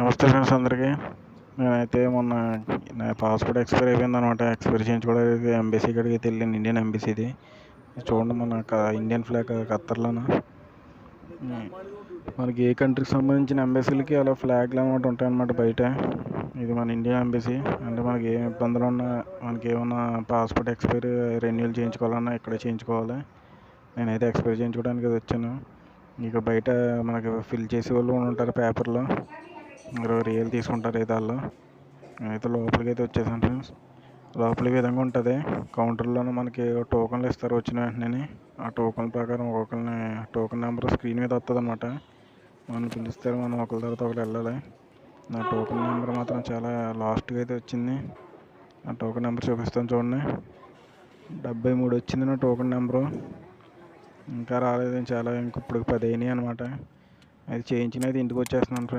నమస్తే ఫ్రెండ్స్ అందరికీ. నేనైతే మొన్న నా పాస్పోర్ట్ ఎక్స్పైర్ అయిపోయింది అనమాట ఎక్స్పైర్ చేయించుకోవడానికి ఎంబసీ కాడికి అయితే వెళ్ళాను. ఇండియన్ ఎంబసీది. చూడండి మన క- ఇండియన్ ఫ్లాగ్ ఖత్తర్లోన? మనకి ఏ కంట్రీకి సంబంధించిన ఎంబసీలకి అలా ఫ్లాగ్లు అనమాట ఉంటాయన్నమాట బయట. ఇది మన ఇండియన్ ఎంబసీ. అంటే మనకి ఏం ఇబ్బందులు ఉన్నా మనకి ఏమన్నా పాస్పోర్ట్ ఎక్స్పైర్ రెన్యూల్ చేయించుకోవాలన్నా ఇక్కడే చేయించుకోవాలి. నేనైతే ఎక్స్పైర్ చేయించుకోవడానికి వచ్చాను. ఇక బయట మనకి ఫిల్ చేసే వాళ్ళు ఉంటారు పేపర్లో. ఇరవై రియల్ తీసుకుంటారు అయితే వాళ్ళు అయితే లోపలికి అయితే వచ్చేసాను ఫ్రెండ్స్ లోపల ఈ విధంగా ఉంటుంది? కౌంటర్లోనే మనకి టోకన్లు ఇస్తారు వచ్చిన వెంటనే. ఆ టోకన్ ప్రకారం ఒక్కొక్కరిని టోకన్ నెంబర్ స్క్రీన్ మీద వస్తుంది అనమాట మనం పిలుస్తారు మనం ఒకరి తర్వాత ఒకరు వెళ్ళాలి. నా టోకన్ నెంబర్ మాత్రం చాలా లాస్ట్గా అయితే వచ్చింది. ఆ టోకన్ నెంబర్ చూపిస్తాను చూడండి. డెబ్బై మూడు వచ్చింది నా టోకన్ నెంబరు ఇంకా రాలేదు చాలా ఇంక ఇప్పుడు పది అయినాయి అనమాట అది చేయించినది ఇంటికి వచ్చేస్తున్నాను